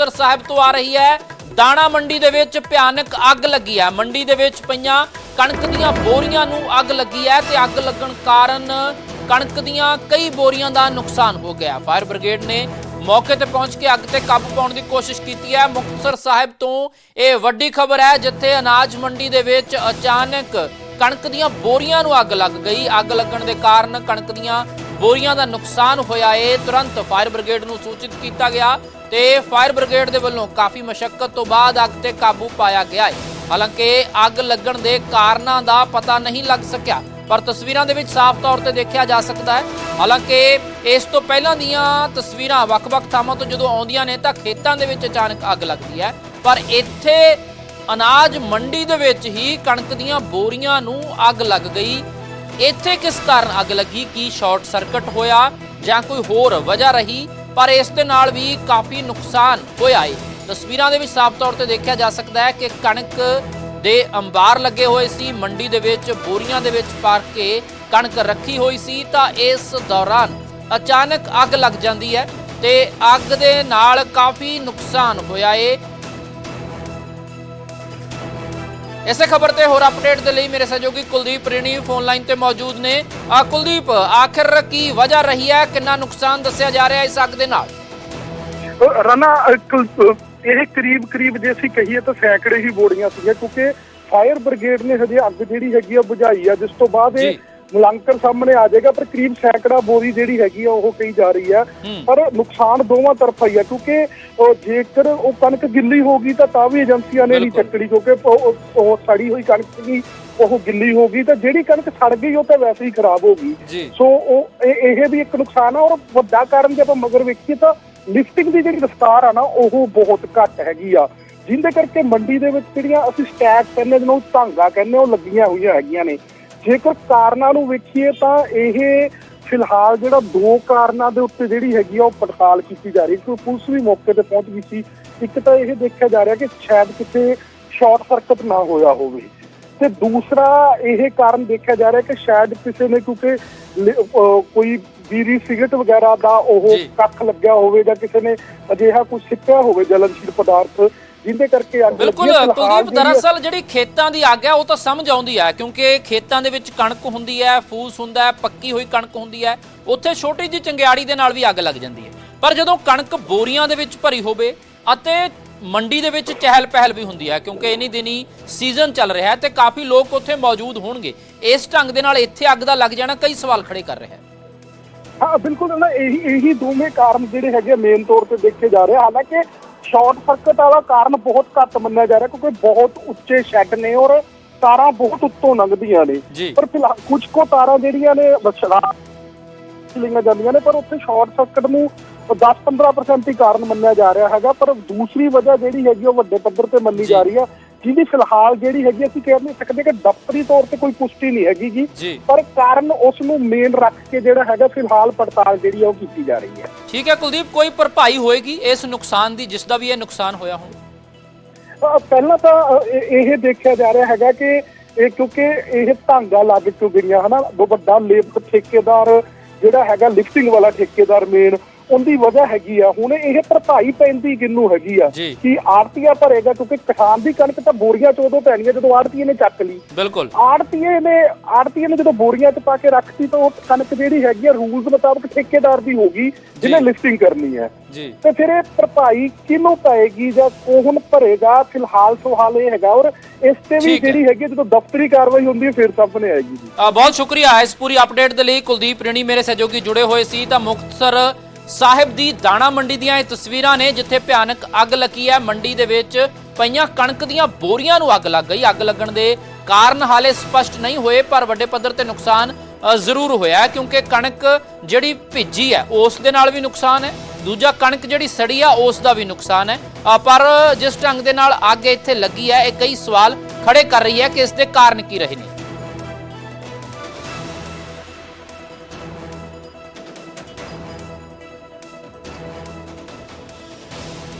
ਮੁਕਤਸਰ ਸਾਹਿਬ ਤੋਂ ਆ ਰਹੀ ਹੈ। ਦਾਣਾ ਮੰਡੀ ਦੇ ਵਿੱਚ ਭਿਆਨਕ ਅੱਗ ਲੱਗੀ ਹੈ। ਮੰਡੀ ਦੇ ਵਿੱਚ ਪਈਆਂ ਕਣਕ ਦੀਆਂ ਬੋਰੀਆਂ ਨੂੰ ਅੱਗ ਲੱਗੀ ਹੈ ਤੇ ਅੱਗ ਲੱਗਣ ਕਾਰਨ ਕਣਕ ਦੀਆਂ ਕਈ ਬੋਰੀਆਂ ਦਾ ਨੁਕਸਾਨ ਹੋ ਗਿਆ। ਫਾਇਰ ਬ੍ਰਿਗੇਡ ਨੇ ਮੌਕੇ ਤੇ ਪਹੁੰਚ ਕੇ ਅੱਗ ਤੇ ਕਾਬੂ ਪਾਉਣ ਦੀ ਕੋਸ਼ਿਸ਼ ਕੀਤੀ ਹੈ। ਮੁਕਤਸਰ ਸਾਹਿਬ ਤੋਂ ਇਹ ਵੱਡੀ ਖਬਰ ਹੈ, ਜਿੱਥੇ ਅਨਾਜ ਮੰਡੀ ਦੇ ਵਿੱਚ ਅਚਾਨਕ ਕਣਕ ਦੀਆਂ ਬੋਰੀਆਂ ਨੂੰ ਅੱਗ ਲੱਗ ਗਈ। ਅੱਗ ਲੱਗਣ ਦੇ ਕਾਰਨ ਕਣਕ ਦੀਆਂ ਬੋਰੀਆਂ ਦਾ ਨੁਕਸਾਨ ਹੋਇਆ ਏ। ਤੁਰੰਤ ਫਾਇਰ ਬ੍ਰਿਗੇਡ ਨੂੰ ਸੂਚਿਤ ਕੀਤਾ ਗਿਆ ਤੇ ਫਾਇਰ ਬ੍ਰਿਗੇਡ ਦੇ ਵੱਲੋਂ ਕਾਫੀ ਮਸ਼ੱਕਤ ਤੋਂ ਬਾਅਦ ਅੱਗ ਤੇ ਕਾਬੂ ਪਾਇਆ ਗਿਆ ਹੈ ਹਾਲਾਂਕਿ ਅੱਗ ਲੱਗਣ ਦੇ ਕਾਰਨਾਂ ਦਾ ਪਤਾ ਨਹੀਂ ਲੱਗ ਸਕਿਆ, ਪਰ ਤਸਵੀਰਾਂ ਦੇ ਵਿੱਚ ਸਾਫ਼ ਤੌਰ ਤੇ ਦੇਖਿਆ ਜਾ ਸਕਦਾ ਹੈ। ਹਾਲਾਂਕਿ ਇਸ ਤੋਂ ਪਹਿਲਾਂ ਦੀਆਂ ਤਸਵੀਰਾਂ ਵੱਖ-ਵੱਖ ਥਾਵਾਂ ਤੋਂ ਜਦੋਂ ਆਉਂਦੀਆਂ ਨੇ ਤਾਂ ਖੇਤਾਂ ਦੇ ਵਿੱਚ ਅਚਾਨਕ ਅੱਗ ਲੱਗਦੀ ਹੈ। ਪਰ ਇੱਥੇ ਅਨਾਜ ਮੰਡੀ ਦੇ ਵਿੱਚ ਹੀ ਕਣਕ ਦੀਆਂ ਬੋਰੀਆਂ ਨੂੰ ਅੱਗ ਲੱਗ ਗਈ। ਇੱਥੇ ਕਿਸ ਕਾਰਨ ਅੱਗ ਲੱਗੀ? ਕੀ ਸ਼ਾਰਟ ਸਰਕਟ ਹੋਇਆ ਜਾਂ ਕੋਈ ਹੋਰ ਵਜ੍ਹਾ ਰਹੀ? ਪਰ ਇਸ ਦੇ ਨਾਲ ਵੀ ਕਾਫੀ ਨੁਕਸਾਨ ਹੋਇਆ ਹੈ ਤਸਵੀਰਾਂ ਦੇ ਵਿੱਚ ਸਾਫ਼ ਤੌਰ ਤੇ ਦੇਖਿਆ ਜਾ ਸਕਦਾ ਹੈ ਕਿ ਕਣਕ ਦੇ ਅੰਬਾਰ ਲੱਗੇ ਹੋਏ ਸੀ। ਮੰਡੀ ਦੇ ਵਿੱਚ, ਬੋਰੀਆਂ ਦੇ ਵਿੱਚ ਪਾਰ ਕੇ ਕਣਕ ਰੱਖੀ ਹੋਈ ਸੀ। ਤਾਂ ਇਸ ਦੌਰਾਨ ਅਚਾਨਕ ਅੱਗ ਲੱਗ ਜਾਂਦੀ ਹੈ ਤੇ ਅੱਗ ਦੇ ਨਾਲ ਕਾਫੀ ਨੁਕਸਾਨ ਹੋਇਆ ਏ। ਇਸੇ ਖਬਰ ਤੇ ਹੋਰ ਅਪਡੇਟ ਦੇ ਲਈ ਮੇਰੇ ਸਹਿਯੋਗੀ ਕੁਲਦੀਪ ਰੇਣੀ ਫੋਨ ਲਾਈਨ ਤੇ ਮੌਜੂਦ ਨੇ। ਆ ਕੁਲਦੀਪ ਆਖਿਰ ਕੀ ਵਜ੍ਹਾ ਰਹੀ ਹੈ? ਕਿੰਨਾ ਨੁਕਸਾਨ ਦੱਸਿਆ ਜਾ ਰਿਹਾ ਇਸ ਅੱਗ ਦੇ ਨਾਲ? ਰਨਾ ਇਹ ਕਰੀਬ ਕਰੀਬ ਜੇ ਅਸੀਂ ਕਹੀਏ ਤਾਂ ਸੈਂਕੜੇ ਹੀ ਬੋੜੀਆਂ ਸੀਗੀਆਂ ਕਿਉਂਕਿ ਫਾਇਰ ਬ੍ਰਿਗੇਡ ਨੇ ਹਜੇ ਅੱਗ ਜਿਹੜੀ ਹੈਗੀ ਆ ਬੁਝਾਈ ਆ ਜਿਸ ਤੋਂ ਬਾਅਦ ਇਹ ਜੀ। ਮੁਲਾਂਕਣ ਸਾਹਮਣੇ ਆ ਜਾਏਗਾ ਪਰ ਕਰੀਬ ਸੈਂਕੜਾ ਬੋਰੀ ਜਿਹੜੀ ਹੈਗੀ ਆ ਉਹ ਕਹੀ ਜਾ ਰਹੀ ਆ। ਪਰ ਨੁਕਸਾਨ ਦੋਵਾਂ ਤਰਫਾ ਹੀ ਆ ਕਿਉਂਕਿ ਜੇਕਰ ਉਹ ਕਣਕ ਗਿੱਲੀ ਹੋ ਗਈ ਤਾਂ ਤਾਂ ਵੀ ਏਜੰਸੀਆਂ ਨੇ ਨਹੀਂ। ਚੱਕਣੀ ਕਿਉਂਕਿ ਉਹ- ਸੜੀ ਹੋਈ ਕਣਕ ਸੀ ਉਹ ਗਿੱਲੀ ਹੋ ਗਈ ਤਾਂ ਜਿਹੜੀ ਕਣਕ ਸੜ ਗਈ ਉਹ ਤਾਂ ਵੈਸੇ ਹੀ ਖਰਾਬ ਹੋ ਗਈ ਸੋ ਉਹ ਇਹ ਇਹ ਵੀ ਇੱਕ ਨੁਕਸਾਨ ਆ ਔਰ ਵੱਡਾ ਕਾਰਨ ਜੇ ਆਪਾਂ ਮਗਰ ਵੇਖੀਏ ਤਾਂ ਲਿਫਟਿੰਗ ਦੀ ਜਿਹੜੀ ਰਫ਼ਤਾਰ ਆ ਨਾ ਉਹ ਬਹੁਤ ਘੱਟ ਹੈਗੀ ਆ ਜਿੰਦੇ ਕਰਕੇ ਮੰਡੀ ਦੇ ਵਿੱਚ ਜਿਹੜੀਆਂ ਅਸੀਂ ਸਟੈਕ ਕਹਿੰਦੇ ਜਿਹਨੂੰ ਧਾਂਗਾ ਕਹਿੰਦੇ ਉਹ ਲੱਗੀਆਂ ਹੋਈਆਂ ਹੈਗੀਆਂ ਨੇ ਜੇਕਰ ਕਾਰਨਾਂ ਨੂੰ ਵੇਖੀਏ ਤਾਂ ਇਹ ਫਿਲਹਾਲ ਜਿਹੜਾ ਦੋ ਕਾਰਨਾਂ ਦੇ ਉੱਤੇ ਜਿਹੜੀ ਹੈਗੀ ਆ ਉਹ ਪੜਤਾਲ ਕੀਤੀ ਜਾ ਰਹੀ ਹੈ ਕਿਉਂਕਿ ਪੁਲਿਸ ਵੀ ਮੌਕੇ ਤੇ ਪਹੁੰਚ ਗਈ ਸੀ ਇੱਕ ਤਾਂ ਇਹ ਦੇਖਿਆ ਜਾ ਰਿਹਾ ਕਿ ਸ਼ਾਇਦ ਕਿਤੇ ਸ਼ਾਰਟ ਸਰਕਟ ਨਾ ਹੋਇਆ ਹੋਵੇ ਤੇ ਦੂਸਰਾ ਇਹ ਕਾਰਨ ਦੇਖਿਆ ਜਾ ਰਿਹਾ ਕਿ ਸ਼ਾਇਦ ਕਿਸੇ ਨੇ ਕਿਉਂਕਿ ਕੋਈ ਬੀਰੀ ਸਿਗਰਟ ਵਗੈਰਾ ਦਾ ਉਹ। ਕੱਖ ਲੱਗਿਆ ਹੋਵੇ ਜਾਂ ਕਿਸੇ ਨੇ ਅਜਿਹਾ ਕੁਝ ਸਿੱਟਿਆ ਹੋਵੇ ਜਲਨਸ਼ੀਲ ਪਦਾਰਥ ਜਿੰਦੇ ਕਰਕੇ ਅੱਗ ਬਿਲਕੁਲ ਕੁਲਦੀਪ ਦਰਅਸਲ ਜਿਹੜੀ ਖੇਤਾਂ ਦੀ ਅੱਗ ਹੈ ਉਹ ਤਾਂ ਸਮਝ ਆਉਂਦੀ ਹੈ ਕਿਉਂਕਿ ਖੇਤਾਂ ਦੇ ਵਿੱਚ ਕਣਕ ਹੁੰਦੀ ਹੈ ਫੂਸ ਹੁੰਦਾ ਹੈ ਪੱਕੀ ਹੋਈ ਕਣਕ ਹੁੰਦੀ ਹੈ ਉੱਥੇ ਛੋਟੀ ਜਿਹੀ ਚੰਗਿਆੜੀ ਦੇ ਨਾਲ ਵੀ ਅੱਗ ਲੱਗ ਜਾਂਦੀ ਹੈ ਪਰ ਜਦੋਂ ਕਣਕ ਬੋਰੀਆਂ ਦੇ ਵਿੱਚ ਭਰੀ ਹੋਵੇ ਅਤੇ ਮੰਡੀ ਦੇ ਵਿੱਚ ਚਹਿਲ ਪਹਿਲ ਵੀ ਹੁੰਦੀ ਹੈ ਕਿਉਂਕਿ ਇਨੀ ਦਿਨੀ ਸੀਜ਼ਨ ਚੱਲ ਰਿਹਾ ਹੈ ਤੇ ਕਾਫੀ ਲੋਕ ਉੱਥੇ ਮੌਜੂਦ ਹੋਣਗੇ ਇਸ ਢੰਗ ਦੇ ਨਾਲ ਇੱਥੇ ਅੱਗ ਦਾ ਲੱਗ ਜਾਣਾ ਕਈ ਸਵਾਲ ਖੜੇ ਕਰ ਰਿਹਾ ਹੈ ਹਾਂ ਬਿਲਕੁਲ ਨਾ ਇਹੀ ਇਹੀ ਦੋਵੇਂ ਕਾਰਨ ਜਿਹੜੇ ਹੈਗੇ ਮੇਨ ਤੌਰ ਤੇ ਦੇਖੇ ਜਾ ਰਹੇ। ਹਾਲਾਂਕਿ ਸ਼ਾਰਟ ਸਰਕਟ ਵਾਲਾ ਕਾਰਨ ਬਹੁਤ ਘੱਟ ਮੰਨਿਆ ਜਾ ਰਿਹਾ ਕਿਉਂਕਿ ਬਹੁਤ ਉੱਚੇ ਸ਼ੈੱਡ ਨੇ ਔਰ ਤਾਰਾਂ ਬਹੁਤ ਉੱਤੋਂ ਲੰਘਦੀਆਂ ਨੇ। ਪਰ ਫਿਲਹਾਲ ਕੁਝ ਕੋ ਤਾਰਾਂ ਜਿਹੜੀਆਂ ਨੇ ਬਛੜਾ ਲਿੰਗਾ ਜਾਂਦੀਆਂ ਨੇ ਪਰ ਉੱਥੇ ਸ਼ਾਰਟ ਸਰਕਟ ਨੂੰ 10-15% ਹੀ ਕਾਰਨ ਮੰਨਿਆ ਜਾ ਰਿਹਾ ਹੈਗਾ ਪਰ ਦੂਸਰੀ ਵਜ੍ਹਾ ਜਿਹੜੀ ਹੈਗੀ ਉਹ ਵੱਡੇ ਪੱਧਰ ਤੇ ਮੰਨੀ ਜੀ। ਜਾ ਰਹੀ ਆ ਜਿਹਦੀ ਫਿਲਹਾਲ ਜਿਹੜੀ ਹੈਗੀ ਅਸੀਂ ਕਹਿ ਨਹੀਂ ਸਕਦੇ ਕਿ ਦਫ਼ਤਰੀ ਤੌਰ ਤੇ ਕੋਈ ਪੁਸ਼ਟੀ ਨਹੀਂ ਹੈਗੀ ਜੀ। ਪਰ ਕਾਰਨ ਉਸ ਨੂੰ ਮੇਨ ਰੱਖ ਕੇ ਜਿਹੜਾ ਹੈਗਾ ਫਿਲਹਾਲ ਪੜਤਾਲ ਜਿਹੜੀ ਉਹ ਕੀਤੀ ਜਾ ਰਹੀ ਹੈ। ਠੀਕ ਹੈ ਕੁਲਦੀਪ ਕੋਈ ਭਰਪਾਈ ਹੋਏਗੀ ਇਸ ਨੁਕਸਾਨ ਦੀ ਜਿਸ ਦਾ ਵੀ ਇਹ ਨੁਕਸਾਨ ਹੋਇਆ ਹੋਵੇ ਅ, ਪਹਿਲਾਂ ਤਾਂ ਇਹ ਦੇਖਿਆ ਜਾ ਰਿਹਾ ਹੈਗਾ ਕਿ ਇਹ ਕਿਉਂਕਿ ਇਹ ਧਾਂਗਾ ਲੱਗ ਚੁ ਗਈਆਂ ਹਨਾ? ਬਹੁਤ ਵੱਡਾ ਲੇਬਰ ਠੇਕੇਦਾਰ ਜਿਹੜਾ ਹੈਗਾ ਲਿਫਟਿੰਗ ਵਾਲਾ ਠੇਕੇਦਾਰ ਮੇਨ ਉਹਦੀ ਵਜ੍ਹਾ ਹੈਗੀ ਆ। ਹੁਣ ਇਹ ਭਰਪਾਈ ਪੈਂਦੀ ਕਿੰਨੂੰ ਹੈਗੀ ਆ। ਕਿ ਆੜਤੀਆ ਭਰੇਗਾ ਕਿਉਂਕਿ ਕਿਸਾਨ ਦੀ ਕਣਕ ਤਾਂ ਬੋਰੀਆਂ ਚ ਉਦੋਂ ਪੈਣੀਆਂ ਜਦੋਂ ਆੜਤੀਏ ਨੇ ਚੱਕ ਲਈ। ਬਿਲਕੁਲ। ਆੜਤੀਏ ਨੇ ਆੜਤੀਏ ਨੇ ਜਦੋਂ ਬੋਰੀਆਂ 'ਚ ਪਾ ਕੇ ਰੱਖਤੀ ਤਾਂ ਉਹ ਕਣਕ ਜਿਹੜੀ ਹੈਗੀ ਆ ਰੂਲਸ ਮੁਤਾਬਕ ਠੇਕੇਦਾਰ ਦੀ ਹੋਗੀ ਜਿਹਨੇ ਲਿਫਟਿੰਗ ਕਰਨੀ ਹੈ ਤੇ ਫਿਰ ਇਹ ਭਰਪਾਈ ਕਿਹਨੂੰ ਪਏਗੀ ਜਾਂ ਕੌਣ ਭਰੇਗਾ ਫਿਲਹਾਲ ਸਵਾਲ ਇਹ ਹੈਗਾ। ਔਰ ਇਸ ਤੇ ਵੀ। ਜਿਹੜੀ ਹੈਗੀ ਜਦੋਂ ਦਫ਼ਤਰੀ ਕਾਰਵਾਈ ਹੁੰਦੀ ਹੈ ਫਿਰ ਸਾਹਮਣੇ ਆਏਗੀ ਜੀ। ਬਹੁਤ ਸ਼ੁਕਰੀਆ ਇਸ ਪੂਰੀ ਅਪਡੇਟ ਦੇ ਲਈ। ਕੁਲਦੀਪ ਰਣੀ ਮੇਰੇ ਸਹਿਯੋਗੀ ਜੁੜੇ ਹੋਏ ਸੀ। ਤਾਂ ਮੁਕਤਸਰ ਸਾਹਿਬ ਦੀ ਦਾਣਾ ਮੰਡੀ ਦੀਆਂ ਇਹ ਤਸਵੀਰਾਂ ਨੇ ਜਿੱਥੇ ਭਿਆਨਕ ਅੱਗ ਲੱਗੀ ਹੈ। ਮੰਡੀ ਦੇ ਵਿੱਚ ਪਈਆਂ ਕਣਕ ਦੀਆਂ ਬੋਰੀਆਂ ਨੂੰ ਅੱਗ ਲੱਗ ਗਈ। ਅੱਗ ਲੱਗਣ ਦੇ ਕਾਰਨ ਹਾਲੇ ਸਪਸ਼ਟ ਨਹੀਂ ਹੋਏ, ਪਰ ਵੱਡੇ ਪੱਧਰ ਤੇ ਨੁਕਸਾਨ ਜ਼ਰੂਰ ਹੋਇਆ ਕਿਉਂਕਿ ਕਣਕ ਜਿਹੜੀ ਭਿੱਜੀ ਹੈ, ਉਸ ਦੇ ਨਾਲ ਵੀ ਨੁਕਸਾਨ ਹੈ। ਦੂਜਾ, ਕਣਕ ਜਿਹੜੀ ਸੜੀ ਆ ਉਸ ਦਾ ਵੀ ਨੁਕਸਾਨ ਹੈ। ਪਰ ਜਿਸ ਢੰਗ ਦੇ ਨਾਲ ਅੱਗ ਇੱਥੇ ਲੱਗੀ ਹੈ, ਇਹ ਕਈ ਸਵਾਲ ਖੜੇ ਕਰ ਰਹੀ ਹੈ ਕਿ ਇਸ ਦੇ ਕਾਰਨ ਕੀ ਰਹੇ ਨੇ।